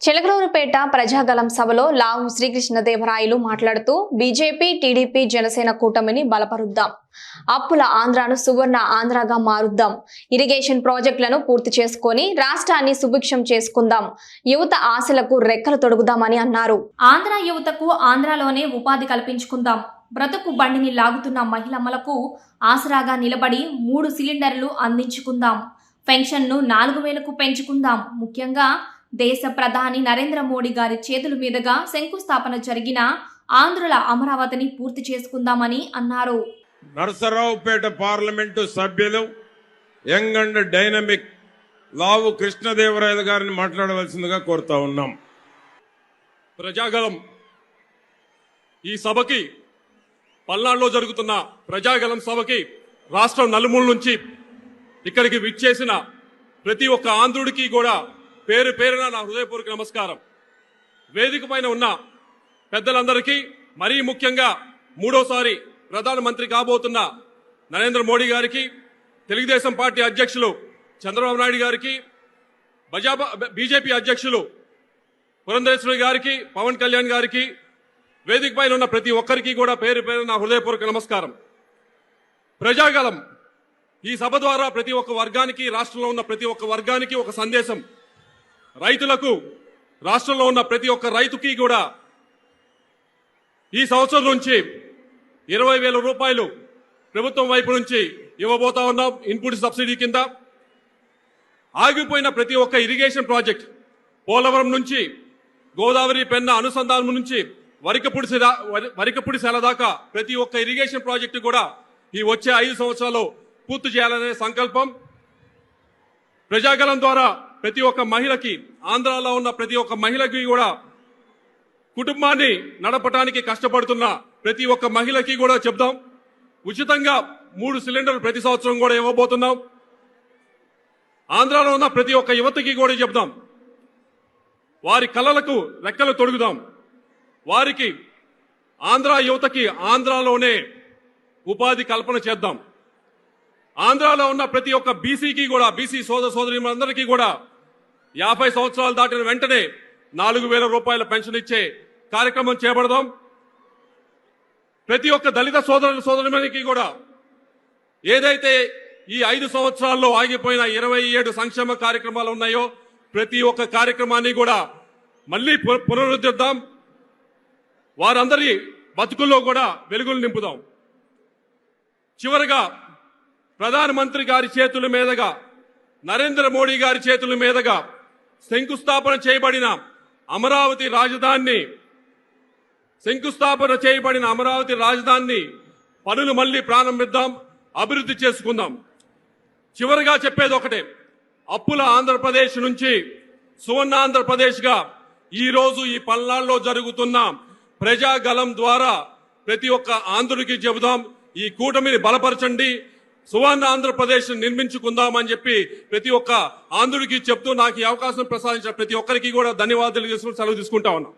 చిలకలూరుపేట ప్రజాగలం సభలో లావు శ్రీకృష్ణదేవరాయలు మాట్లాడుతూ BJP TDP Janasena కూటమిని బలపరుద్దాం. అప్పుల ఆంధ్రాను సువర్ణ ఆంధ్రాగా మారుద్దాం. ఇరిగేషన్ ప్రాజెక్టులను పూర్తి చేసుకొని రాష్ట్రాన్ని సుభిక్షం చేసుకుందాం. యువత ఆశలకు రెక్కలు తొడుగుదామని అన్నారు. ఆంధ్ర యువతకు ఆంధ్రాలోనే ఉపాధి కల్పించుకుందాం. బ్రతుకు బండిని లాగుతున్న మహిళమ్మలకు ఆసరాగా నిలబడి మూడు సిలిండర్లు అందించుకుందాం. పెన్షన్ను నాలుగు వేలకు పెంచుకుందాం. ముఖ్యంగా దేశ ప్రధాని నరేంద్ర మోడీ గారి చేతుల మీదుగా శంకుస్థాపన జరిగిన ఆంధ్రుల అమరావతిని పూర్తి చేసుకుందామని అన్నారు. నరసరావుపేట పార్లమెంటు సభ్యులు young and dynamic Lavu Krishnadevarayalu గారిని మాట్లాడవలసిందిగా కోరుతా ఉన్నాం. ప్రజాగలం ఈ సభకి పల్నాడులో జరుగుతున్న ప్రజాగలం సభకి రాష్ట్రం నలుమూల నుంచి ఇక్కడికి విచ్చేసిన ప్రతి ఒక్క ఆంధ్రుడికి కూడా పేరు పేరున నా హృదయపూర్వక నమస్కారం. వేదిక పైన ఉన్న పెద్దలందరికీ మరీ ముఖ్యంగా మూడోసారి ప్రధానమంత్రి కాబోతున్న నరేంద్ర మోడీ గారికి తెలుగుదేశం పార్టీ అధ్యక్షులు చంద్రబాబు నాయుడు గారికి బజాపా బీజేపీ అధ్యక్షులు పురంధరేశ్వరి గారికి పవన్ కళ్యాణ్ గారికి వేదిక పైన ఉన్న ప్రతి ఒక్కరికి కూడా పేరు పేరు నా హృదయపూర్వక నమస్కారం. ప్రజాగలం ఈ సభ ద్వారా ప్రతి ఒక్క వర్గానికి రాష్ట్రంలో ఉన్న ప్రతి ఒక్క వర్గానికి ఒక సందేశం. రైతులకు రాష్ట్రంలో ఉన్న ప్రతి ఒక్క రైతుకి కూడా ఈ సంవత్సరం నుంచి ఇరవై వేల రూపాయలు ప్రభుత్వం వైపు నుంచి ఇవ్వబోతా ఉన్నాం ఇన్పుట్ సబ్సిడీ కింద. ఆగిపోయిన ప్రతి ఒక్క ఇరిగేషన్ ప్రాజెక్ట్ పోలవరం నుంచి గోదావరి పెన్న అనుసంధానం నుంచి వరికపుడి సిరా- వరికపుడి సెల దాకా ప్రతి ఒక్క ఇరిగేషన్ ప్రాజెక్టు కూడా ఈ వచ్చే ఐదు సంవత్సరాలు పూర్తి చేయాలనే సంకల్పం. ప్రజాగలం ద్వారా ప్రతి ఒక్క మహిళకి ఆంధ్రాలో ఉన్న ప్రతి ఒక్క మహిళకి కూడా కుటుంబాన్ని నడపటానికి కష్టపడుతున్న ప్రతి ఒక్క మహిళకి కూడా చెప్దాం. ఉచితంగా మూడు సిలిండర్లు ప్రతి సంవత్సరం కూడా ఇవ్వబోతున్నాం. ఆంధ్రాలో ఉన్న ప్రతి ఒక్క యువతకి కూడా చెప్దాం. వారి కళలకు రెక్కలు తొడుగుదాం. వారికి ఆంధ్ర యువతకి ఆంధ్రాలోనే ఉపాధి కల్పన చేద్దాం. ఆంధ్రాలో ఉన్న ప్రతి ఒక్క బీసీకి కూడా బీసీ సోదర సోదరులందరికీ కూడా యాభై సంవత్సరాలు దాటిన వెంటనే నాలుగు వేల రూపాయల పెన్షన్ ఇచ్చే కార్యక్రమం చేపడదాం. ప్రతి ఒక్క దళిత సోదర సోదరులకి కూడా ఏదైతే ఈ ఐదు సంవత్సరాల్లో ఆగిపోయిన ఇరవై ఏడు సంక్షేమ కార్యక్రమాలు ఉన్నాయో ప్రతి ఒక్క కార్యక్రమాన్ని కూడా మళ్ళీ పు- పునరుద్ధరిద్దాం. వారందరి బతుకుల్లో కూడా వెలుగులు నింపుదాం. చివరగా ప్రధానమంత్రి గారి చేతుల మీదుగా నరేంద్ర మోడీ గారి చేతుల మీదుగా శంకుస్థాపన చేయబడిన అమరావతి రాజధానిని శంకుస్థాపన చేయబడిన అమరావతి రాజధానిని పనులు మళ్ళీ ప్రారంభిద్దాం అభివృద్ధి చేసుకుందాం. చివరిగా చెప్పేది ఒకటే అప్పుల ఆంధ్రప్రదేశ్ నుంచి సువర్ణ ఆంధ్రప్రదేశ్గా ఈ రోజు ఈ పల్నాడులో జరుగుతున్న ప్రజాగలం ద్వారా ప్రతి ఒక్క ఆంధ్రుడికి చెబుదాం ఈ కూటమిని బలపరచండి సువర్ణ ఆంధ్రప్రదేశ్ నిర్మించుకుందామని చెప్పి ప్రతి ఒక్క ఆంధ్రుడికి చెప్తూ నాకు ఈ అవకాశం ప్రసాదించిన ప్రతి ఒక్కరికి కూడా ధన్యవాదాలు తీసుకుని సెలవు తీసుకుంటా ఉన్నా.